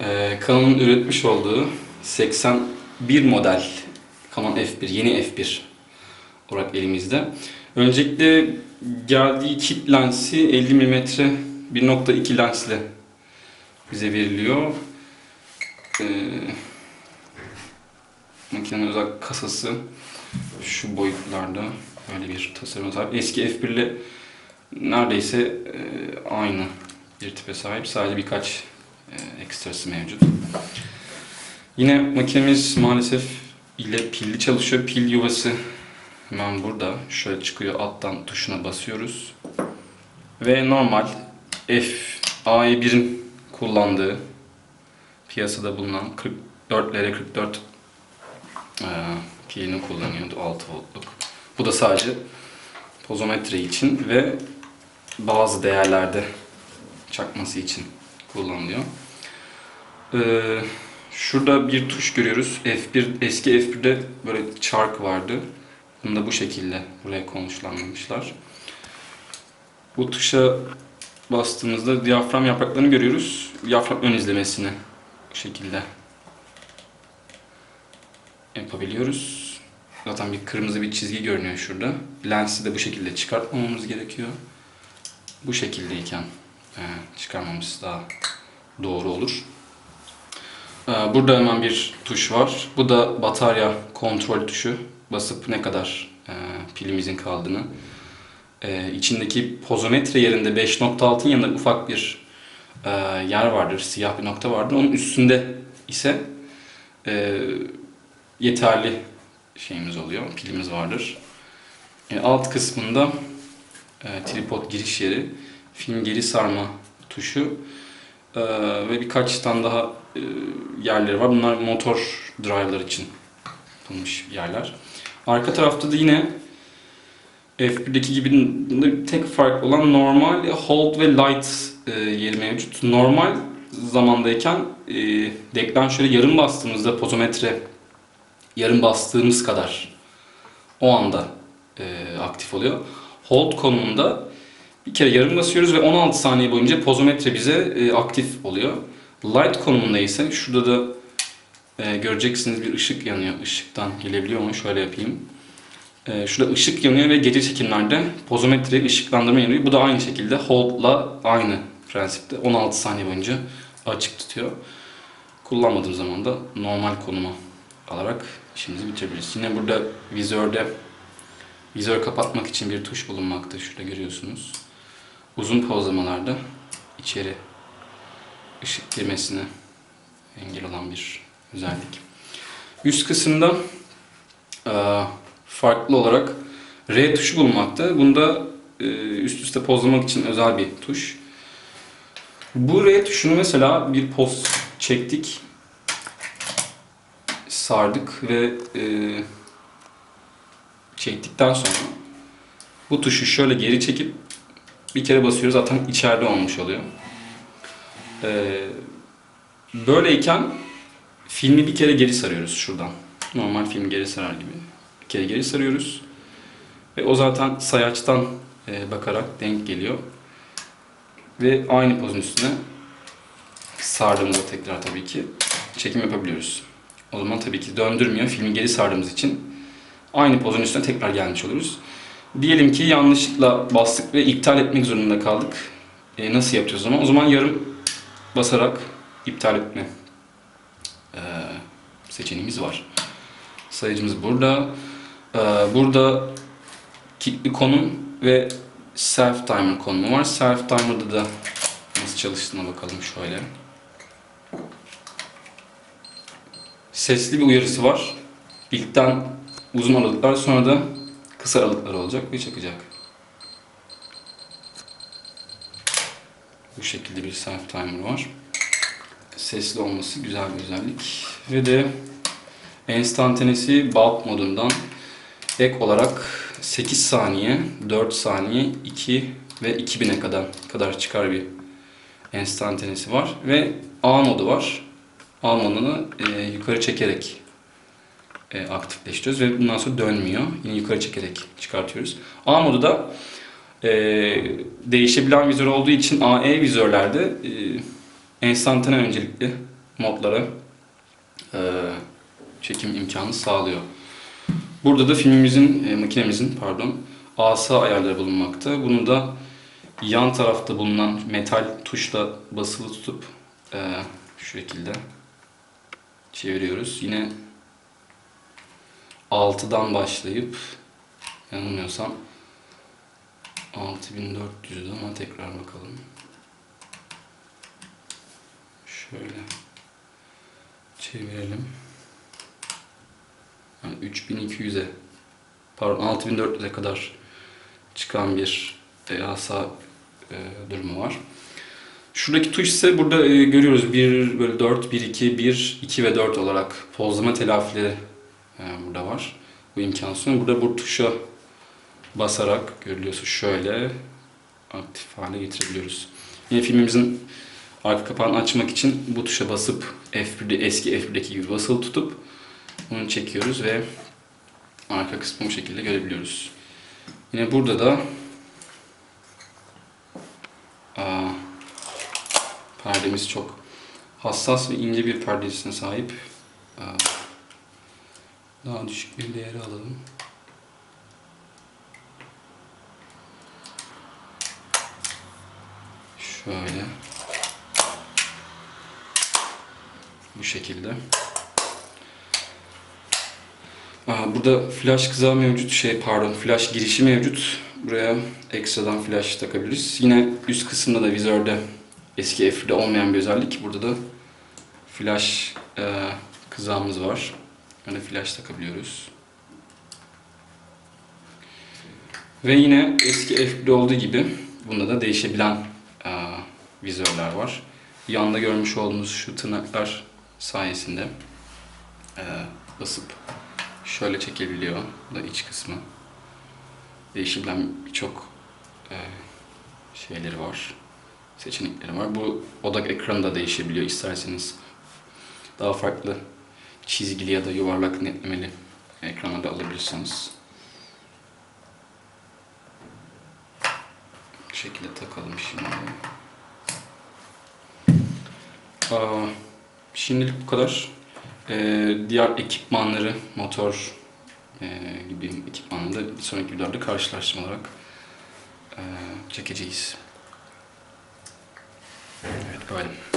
Ee, Canon'un üretmiş olduğu 81 model Canon F1, yeni F1 olarak elimizde. Öncelikle geldiği kit lensi 50 mm 1.2 lensle bize veriliyor. Ee, makinenin özel kasası şu boyutlarda böyle bir tasarıma sahip. Eski F1 ile neredeyse e, aynı bir tipe sahip. Sadece birkaç ekstrası mevcut. Yine makinemiz maalesef ile pilli çalışıyor. Pil yuvası hemen burada. Şöyle çıkıyor alttan tuşuna basıyoruz. Ve normal F AE1'in kullandığı piyasada bulunan 44 LR44 e, pilini kullanıyordu 6 voltluk. Bu da sadece pozometre için ve bazı değerlerde çakması için kullanılıyor. Ee, şurada bir tuş görüyoruz. F1 eski F1'de böyle çark vardı. Bunu da bu şekilde buraya konuşlanmışlar. Bu tuşa bastığımızda diyafram yapraklarını görüyoruz. Diyafram ön izlemesini bu şekilde yapabiliyoruz. Zaten bir kırmızı bir çizgi görünüyor şurada. Lensi de bu şekilde çıkartmamamız gerekiyor. Bu şekildeyken e, çıkarmamız daha doğru olur. E, Burada hemen bir tuş var. Bu da batarya kontrol tuşu. Basıp ne kadar e, pilimizin kaldığını. E, içindeki pozometre yerinde 5.6'ın yanında ufak bir e, yer vardır. Siyah bir nokta vardır. Onun üstünde ise e, yeterli şeyimiz oluyor. Pilimiz vardır. Alt kısmında tripod giriş yeri, film geri sarma tuşu e, ve birkaç tane daha e, yerleri var. Bunlar motor drive'lar için yapılmış yerler. Arka tarafta da yine F1'deki gibi tek fark olan normal, hold ve light e, yeri mevcut. Normal zamandayken e, deklanşöre yarım bastığımızda pozometre yarım bastığımız kadar o anda e, aktif oluyor. Hold konumunda bir kere yarım basıyoruz ve 16 saniye boyunca pozometre bize e, aktif oluyor. Light konumunda ise şurada da e, göreceksiniz bir ışık yanıyor. Işıktan gelebiliyor mu? Şöyle yapayım. E, şurada ışık yanıyor ve gece çekimlerde pozometre ışıklandırma yanıyor. Bu da aynı şekilde hold'la aynı prensipte 16 saniye boyunca açık tutuyor. Kullanmadığım zaman da normal konuma alarak işimizi bitirebiliriz. Yine burada vizörde vizör kapatmak için bir tuş bulunmakta. Şurada görüyorsunuz. Uzun pozlamalarda içeri ışık girmesine engel olan bir özellik. Üst kısımda e, farklı olarak R tuşu bulunmakta. Bunda e, üst üste pozlamak için özel bir tuş. Bu R tuşunu mesela bir poz çektik sardık ve e, çektikten sonra bu tuşu şöyle geri çekip bir kere basıyoruz zaten içeride olmuş oluyor. E, böyleyken filmi bir kere geri sarıyoruz şuradan. Normal film geri sarar gibi. Bir kere geri sarıyoruz. Ve o zaten sayaçtan e, bakarak denk geliyor. Ve aynı pozun üstüne sardığımızda tekrar tabii ki çekim yapabiliyoruz. O zaman tabii ki döndürmüyor. Filmi geri sardığımız için aynı pozun üstüne tekrar gelmiş oluruz. Diyelim ki yanlışlıkla bastık ve iptal etmek zorunda kaldık. E, nasıl yapacağız o zaman? O zaman yarım basarak iptal etme e, seçeneğimiz var. Sayıcımız burada. E, burada kilitli konum ve self timer konumu var. Self timer'da da nasıl çalıştığına bakalım şöyle. sesli bir uyarısı var. İlkten uzun aralıklar sonra da kısa aralıklar olacak ve çakacak. Bu şekilde bir self timer var. Sesli olması güzel bir özellik. Ve de enstantanesi bulb modundan ek olarak 8 saniye, 4 saniye, 2 ve 2000'e kadar kadar çıkar bir enstantanesi var ve A modu var. A modunu e, yukarı çekerek e, aktifleştiriyoruz ve bundan sonra dönmüyor. Yine yukarı çekerek çıkartıyoruz. A modu da e, değişebilen vizör olduğu için AE vizörlerde e, enstantane öncelikli modlara e, çekim imkanı sağlıyor. Burada da filmimizin, e, makinemizin pardon, asa ayarları bulunmakta. Bunu da yan tarafta bulunan metal tuşla basılı tutup e, şu şekilde çeviriyoruz. Yine 6'dan başlayıp yanılmıyorsam 6400'dü ama tekrar bakalım. Şöyle çevirelim. Yani 3200'e pardon 6400'e kadar çıkan bir e, asa e, durumu var. Şuradaki tuş ise burada e, görüyoruz 1 bölü 4, 1, 2, 1, 2 ve 4 olarak pozlama telafileri burada var. Bu imkan sunuyor. Burada bu tuşa basarak görülüyorsa şöyle aktif hale getirebiliyoruz. Yine filmimizin arka kapağını açmak için bu tuşa basıp F1'de eski F1'deki gibi basılı tutup bunu çekiyoruz ve arka kısmı bu şekilde görebiliyoruz. Yine burada da aa, perdemiz çok hassas ve ince bir perdesine sahip. Aa, daha düşük bir değeri alalım. Şöyle. Bu şekilde. Aa, burada flash kızağı mevcut, şey pardon flash girişi mevcut. Buraya ekstradan flash takabiliriz. Yine üst kısımda da vizörde eski F1'de olmayan bir özellik. Burada da flash e, kızağımız var. Yani flash takabiliyoruz. Ve yine eski F1'de olduğu gibi bunda da değişebilen e, vizörler var. Yanda görmüş olduğunuz şu tırnaklar sayesinde e, basıp şöyle çekebiliyor. Bu da iç kısmı. Değişebilen birçok e, şeyleri var. Seçenekleri var. Bu odak ekranı da değişebiliyor isterseniz. Daha farklı çizgili ya da yuvarlak netlemeli ekrana da alabilirsiniz. Bu şekilde takalım şimdi. Aa, şimdilik bu kadar. Ee, diğer ekipmanları, motor e, gibi ekipmanları da bir sonraki videolarda karşılaştırma olarak e, çekeceğiz. Evet böyle.